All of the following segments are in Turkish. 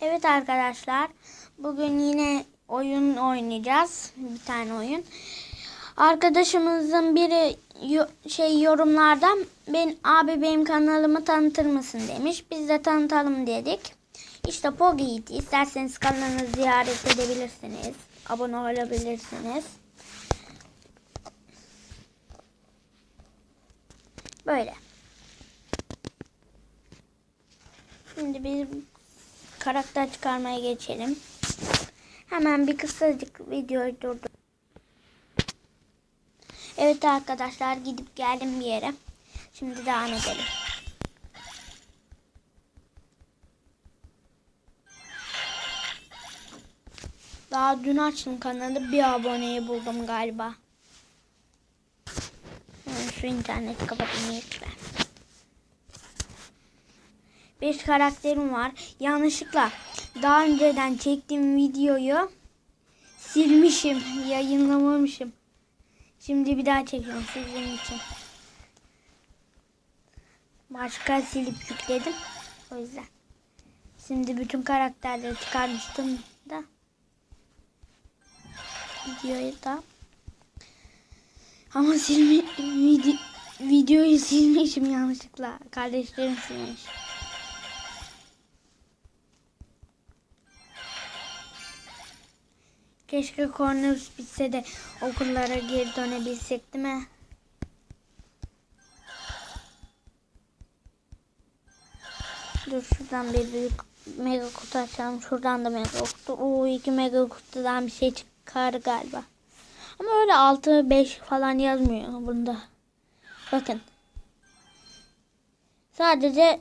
Evet arkadaşlar. Bugün yine oyun oynayacağız. Bir tane oyun. Arkadaşımızın biri şey yorumlarda ben abi benim kanalımı tanıtır mısın demiş. Biz de tanıtalım dedik. İşte Pogi'ydi. İsterseniz kanalını ziyaret edebilirsiniz. Abone olabilirsiniz. Böyle. Şimdi biz karakter çıkarmaya geçelim. Hemen bir kısacık videoyu durdur. Evet arkadaşlar gidip geldim bir yere. Şimdi devam edelim. Daha dün açtım kanalı bir aboneyi buldum galiba. Şu interneti kapatayım lütfen. Beş karakterim var. Yanlışlıkla daha önceden çektiğim videoyu silmişim. Yayınlamamışım. Şimdi bir daha çekiyorum sizin için. Başka silip yükledim. O yüzden. Şimdi bütün karakterleri çıkarmıştım da. Videoyu da. Ama silmi, vide, videoyu silmişim yanlışlıkla. Kardeşlerim silmiş. Keşke koronavirüs bitse de okullara geri dönebilsek değil mi? Dur şuradan bir büyük mega kutu açalım. Şuradan da mega kutu. Oo iki mega kutudan bir şey çıkar galiba. Ama öyle 6-5 falan yazmıyor bunda. Bakın. Sadece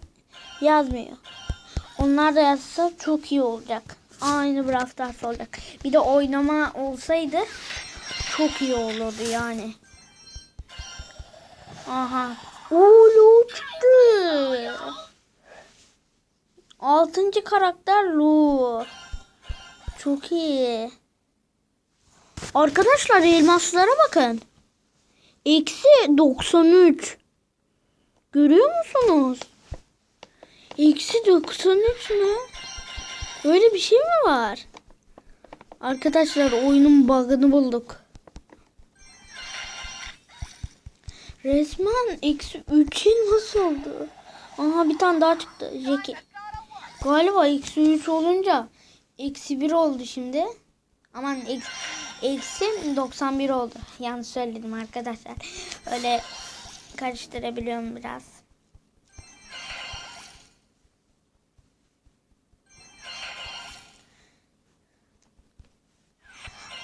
yazmıyor. Onlar da yazsa çok iyi olacak. Aynı Brawl Stars olacak. Bir de oynama olsaydı çok iyi olurdu yani. Aha. Oo çıktı. Altıncı karakter Lu. Çok iyi. Arkadaşlar elmaslara bakın. Eksi 93. Görüyor musunuz? Eksi 93 mü? Öyle bir şey mi var? Arkadaşlar oyunun bug'ını bulduk. Resmen eksi 3'e nasıl oldu? Aha bir tane daha çıktı. Jackie. Galiba eksi 3 olunca eksi 1 oldu şimdi. Aman eksi, eksi 91 oldu. Yanlış söyledim arkadaşlar. Öyle karıştırabiliyorum biraz.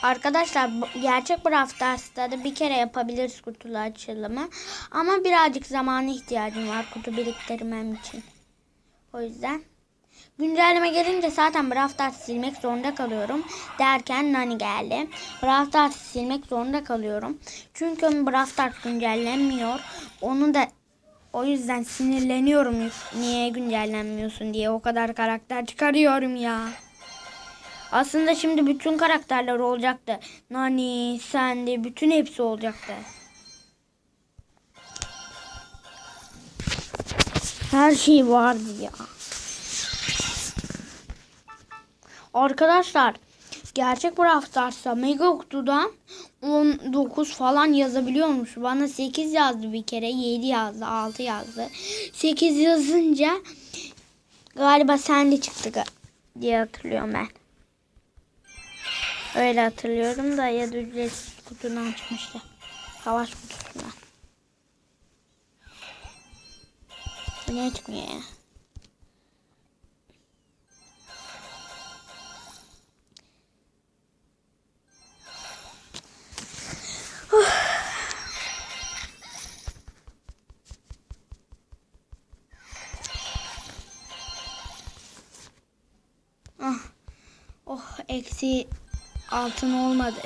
Arkadaşlar gerçek Brawl Stars'ta da bir kere yapabiliriz kutulu açılımı. Ama birazcık zamana ihtiyacım var kutu biriktirmem için. O yüzden. Güncelleme gelince zaten Brawl Stars silmek zorunda kalıyorum. Derken Nani geldi. Brawl Stars silmek zorunda kalıyorum. Çünkü Brawl Stars güncellenmiyor. Onu da o yüzden sinirleniyorum. Niye güncellenmiyorsun diye o kadar karakter çıkarıyorum ya. Aslında şimdi bütün karakterler olacaktı. Nani, Sandy, bütün hepsi olacaktı. Her şey vardı ya. Arkadaşlar gerçek Brawl Stars'ta Mega Kutu'dan 19 falan yazabiliyormuş. Bana 8 yazdı bir kere, 7 yazdı, 6 yazdı. 8 yazınca galiba Sandy çıktı diye hatırlıyorum ben. Öyle hatırlıyorum da ya da ücretsiz kutudan çıkmıştı. Savaş kutusundan. Bu niye çıkmıyor ya? Ah. Oh eksi altın olmadı.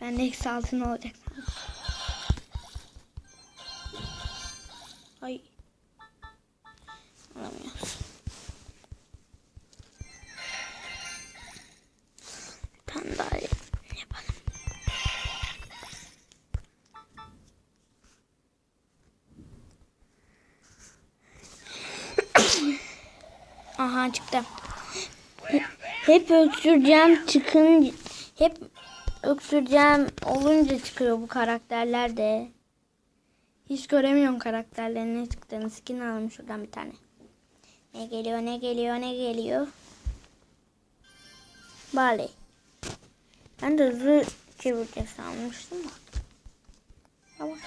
Ben de eksi altın olacak. Ay. Alamıyoruz. Daha yapalım. Aha çıktı. Hep öksüreceğim çıkın hep öksüreceğim olunca çıkıyor bu karakterler de. Hiç göremiyorum karakterlerin ne çıktığını. Skin alalım şuradan bir tane. Ne geliyor ne geliyor ne geliyor. Bale. Ben de hızlı çevirecek sanmıştım da. Yavaş.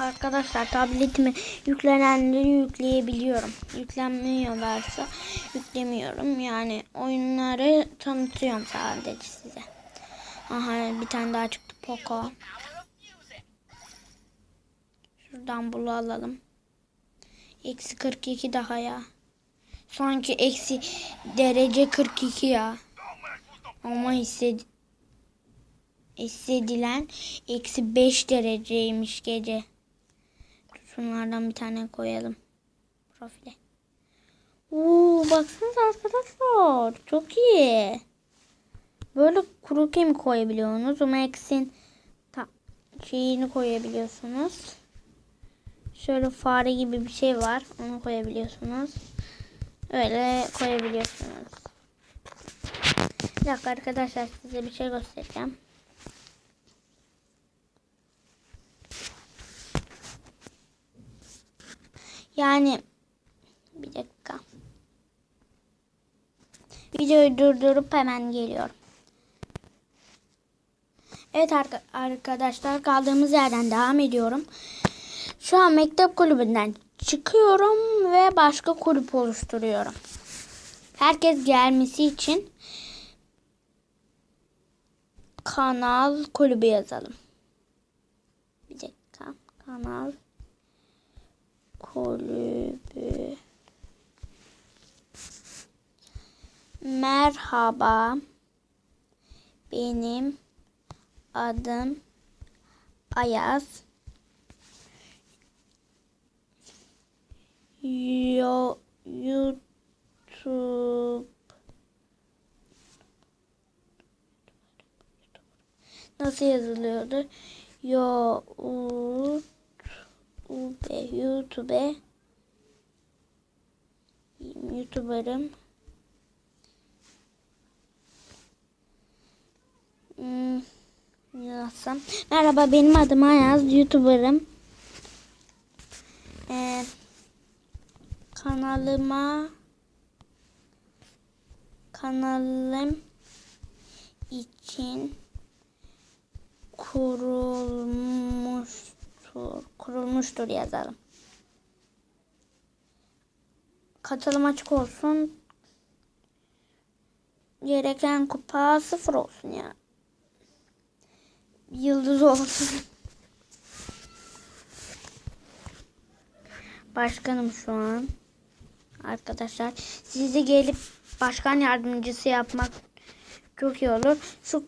Arkadaşlar tabletime yüklenenleri yükleyebiliyorum. Yüklenmiyorlarsa yüklemiyorum. Yani oyunları tanıtıyorum sadece size. Aha bir tane daha çıktı Poco. Şuradan bunu alalım. Eksi 42 daha ya. Sanki eksi derece 42 ya. Ama hissed hissedilen eksi 5 dereceymiş gece. Şunlardan bir tane koyalım. Profile. Oo, baksanıza arkadaşlar. Çok iyi. Böyle kuru kemik koyabiliyorsunuz. Max'in şeyini koyabiliyorsunuz. Şöyle fare gibi bir şey var. Onu koyabiliyorsunuz. Öyle koyabiliyorsunuz. Bir dakika arkadaşlar size bir şey göstereceğim. Yani bir dakika. Videoyu durdurup hemen geliyorum. Evet arka- arkadaşlar kaldığımız yerden devam ediyorum. Şu an mektep kulübünden çıkıyorum ve başka kulüp oluşturuyorum. Herkes gelmesi için kanal kulübü yazalım. Bir dakika. Kanal kulübü. Merhaba. Benim adım Ayaz. Yo, YouTube Nasıl yazılıyordu? Yo, u, Ube, YouTube YouTuber'ım. Hmm, yazsam? Merhaba benim adım Ayaz. YouTuber'ım. Ee, kanalıma kanalım için kurulmuştur. Kurulmuştur yazalım. Katılım açık olsun. Gereken kupa sıfır olsun ya. Yıldız olsun. Başkanım şu an. Arkadaşlar sizi gelip başkan yardımcısı yapmak çok iyi olur. Şu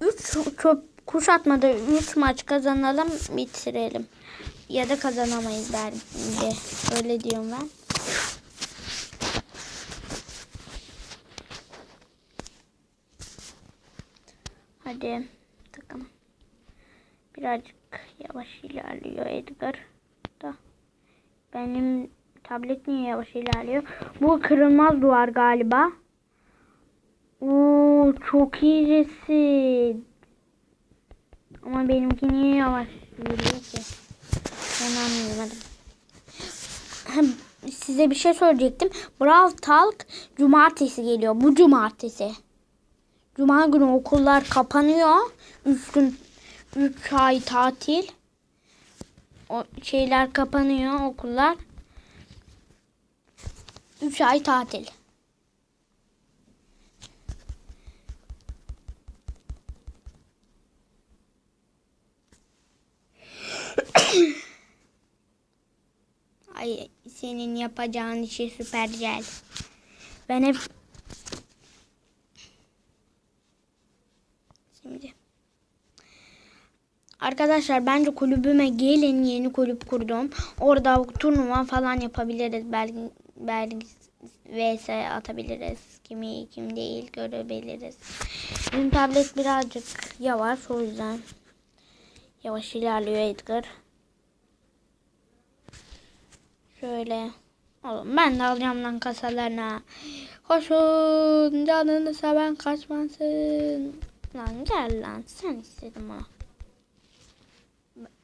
3 çöp kuşatmada 3 maç kazanalım bitirelim. Ya da kazanamayız bence. Öyle diyorum ben. Hadi takım. Birazcık yavaş ilerliyor Edgar da. Benim tablet niye yavaş ilerliyor? Bu kırılmaz duvar galiba. Oo çok iyi resim. Ama benimki niye yavaş yürüyor ki? Ben anlayamadım. Size bir şey söyleyecektim. Brawl Talk cumartesi geliyor. Bu cumartesi. Cuma günü okullar kapanıyor. 3 gün 3 ay tatil. O şeyler kapanıyor okullar. 3 ay tatil. Ay senin yapacağın işi süper güzel. Ben hep Şimdi Arkadaşlar bence kulübüme gelin yeni kulüp kurdum. Orada turnuva falan yapabiliriz. Belki belki vs atabiliriz. Kimi kim değil görebiliriz. Benim tablet birazcık yavaş o yüzden yavaş ilerliyor Edgar. Şöyle. Oğlum ben de alacağım lan kasalarına. Koşun canını seven kaçmasın. Lan gel lan sen istedin onu.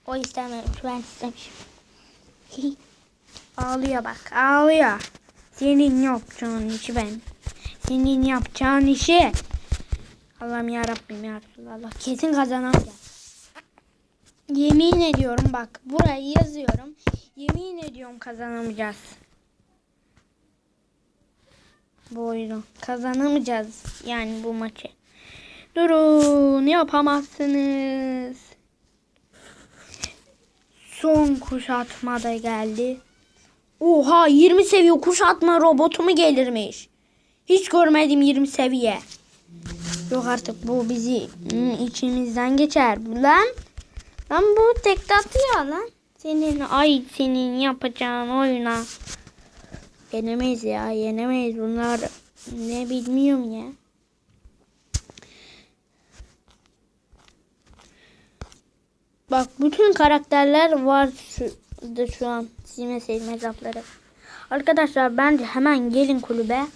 O istememiş ben istemişim. ağlıyor bak ağlıyor. Senin yapacağın işi ben. Senin yapacağın işi. Allah'ım ya Rabbim ya Resulallah. Kesin kazanamayacağız. Yemin ediyorum bak burayı yazıyorum. Yemin ediyorum kazanamayacağız. Bu oyunu kazanamayacağız yani bu maçı. Durun yapamazsınız. Son kuşatma da geldi. Oha 20 seviye kuşatma robotu mu gelirmiş? Hiç görmedim 20 seviye. Yok artık bu bizi içimizden geçer. Lan lan bu tek atıyor lan. Senin ay senin yapacağın oyuna. Yenemeyiz ya yenemeyiz bunlar ne bilmiyorum ya. Bak bütün karakterler var şurada şu an silme silme hesapları. Arkadaşlar bence hemen gelin kulübe.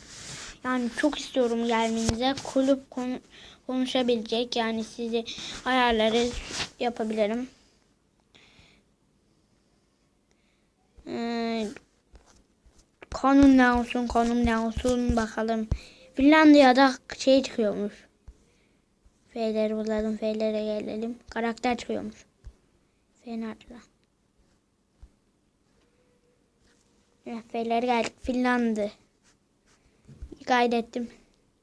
Yani çok istiyorum gelmenize. Kulüp konu- konuşabilecek yani sizi ayarları yapabilirim. Ee, konum ne olsun konum ne olsun bakalım. Finlandiya'da şey çıkıyormuş. F'leri bulalım. F'lere gelelim. Karakter çıkıyormuş. F nerede lan? Evet, F'lere geldik. Finlandı. Kaydettim.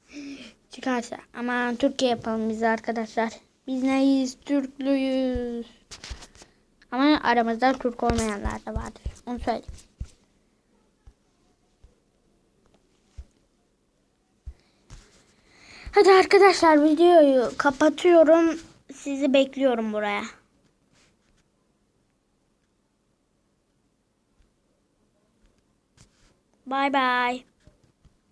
Çıkarsa. Ama Türkiye yapalım biz arkadaşlar. Biz neyiz? Türklüyüz. Ama aramızda Türk olmayanlar da vardır. Onu söyleyeyim. Hadi arkadaşlar videoyu kapatıyorum. Sizi bekliyorum buraya. Bay bay.